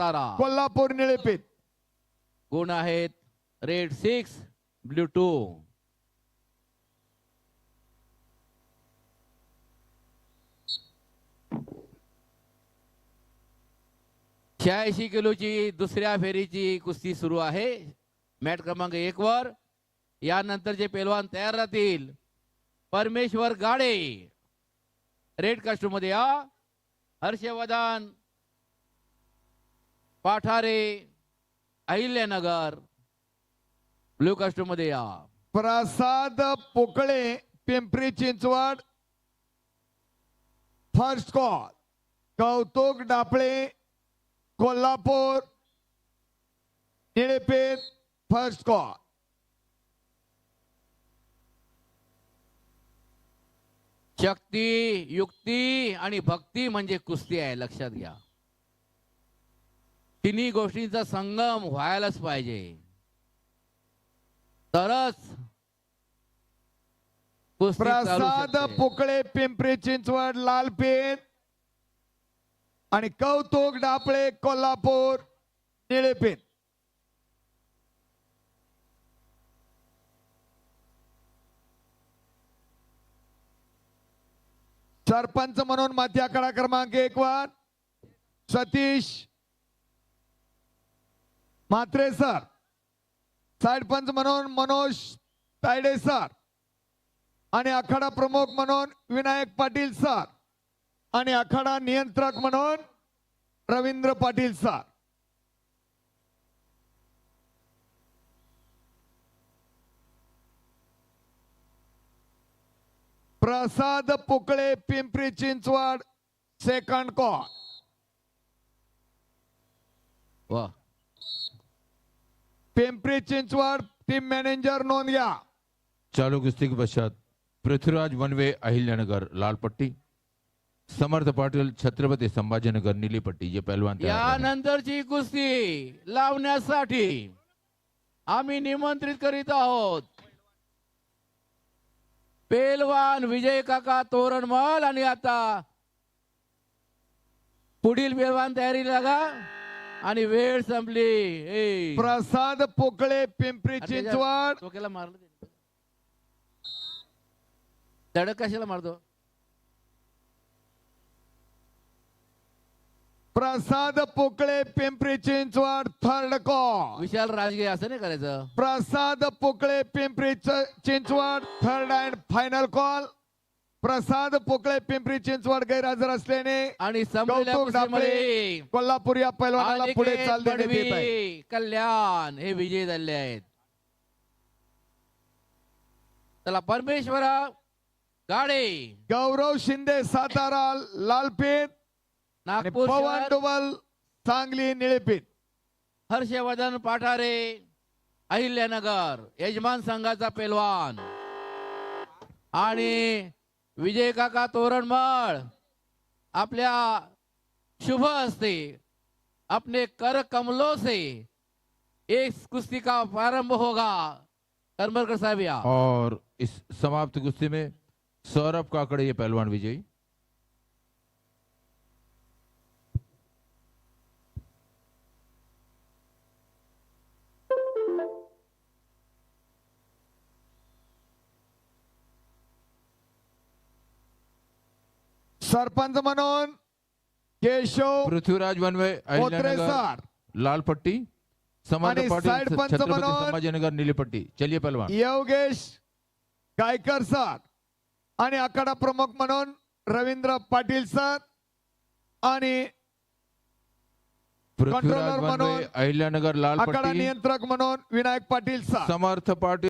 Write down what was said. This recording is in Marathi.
सातारा. कोल्हापूर निळेपेठ. गुण आहेत रेड सिक्स ब्ल्यू टू. शहाऐंशी किलोची दुसऱ्या फेरीची कुस्ती सुरू आहे. मॅट क्रमांक एक वर. यानंतर जे पेलवान तयार राहतील परमेश्वर गाडे. रेड कास्ट्यूममध्ये या. हर्षवर्धन पाठारे अहिल्यानगर ब्ल्यू कास्ट्यूममध्ये या. Prasad Pokale Pimpri Chinchwad. First call Kautuk Dapale Kolhapur. निळेपेठ first call शक्ती युक्ती आणि भक्ती म्हणजे कुस्ती आहे लक्षात घ्या. तिन्ही गोष्टींचा संगम व्हायलाच पाहिजे तरच प्रसाद. पोकळे पिंपरी चिंचवड लालपेठ आणि कौतुक डापळे कोल्हापूर निळेपेठ सरपंच म्हणून माथी आकडा क्रमांक एक वर सतीश म्हात्रे सर. साईडपंच म्हणून मनोज तायडे सर. आणि आखाडा प्रमुख म्हणून विनायक पाटील सर. आणि आखाडा नियंत्रक म्हणून Ravindra Patil sir. Prasad Pokale Pimpri Chinchwad second call वा. पिंपरी चिंचवड टीम मॅनेजर नोंद घ्या. चालू कुस्ती पश्चात पृथ्वीराज वनवे अहिल्यानगर लाल पट्टी समर्थ पाटिल छत्रपती संभाजीनगर नीली पट्टी जे झाले. यानंतरची कुस्ती लावण्यासाठी आम्ही निमंत्रित करीत आहोत. पेलवान विजय काका तोरणमल आणि आता पुढील पेलवान तयारी लागा. आणि वेळ संपली. प्रसाद पोकळे पिंपरी चिंचवड. डोक्याला मारलं. धडक कशाला मारतो? प्रसाद पोकळे पिंपरी चिंचवड थर्ड कॉल विशाल राजगे असं नाही करायचं? Prasad Pokale Pimpri Chinchwad third and final call Prasad Pokale Pimpri Chinchwad गैरहजर असल्याने आणि कौतुक कोल्हापूर या पैलवानाला पुढे अनिकेत चाल देण्यात येत आहे. पडवी, कल्याण हे विजय झाले आहेत. चला परमेश्वरा गाडे. गौरव शिंदे सातारा लालपेठ आणि नागपूर पवन शहर, डुबल सांगली निळेपेठ हर्षवर्धन पाठारे अहिल्यानगर यजमान संघाचा पेलवान. आणि विजय काका तोरणमळ, आपल्या शुभ हस्ते, अपने कर कमलों से एक कुश्ती का प्रारंभ होगा। करमरकर साहब और इस समाप्त कुश्ती में सौरभ काकड़े ये पहलवान विजयी। सरपंच म्हणून केशव पृथ्वीराज वनवे सर लाल पट्टी पाटिल छत्रपति मनोहर. संभाजीनगर नीली पट्टी चलिए पहलवान. योगेश गायकर सर. आणि आखाडा प्रमुख म्हणून रवींद्र पाटील सर. आणि वनवे म्हणून अहिल्यानगर लाल आखाडा नियंत्रक म्हणून विनायक पाटील सर. समर्थ पाटिल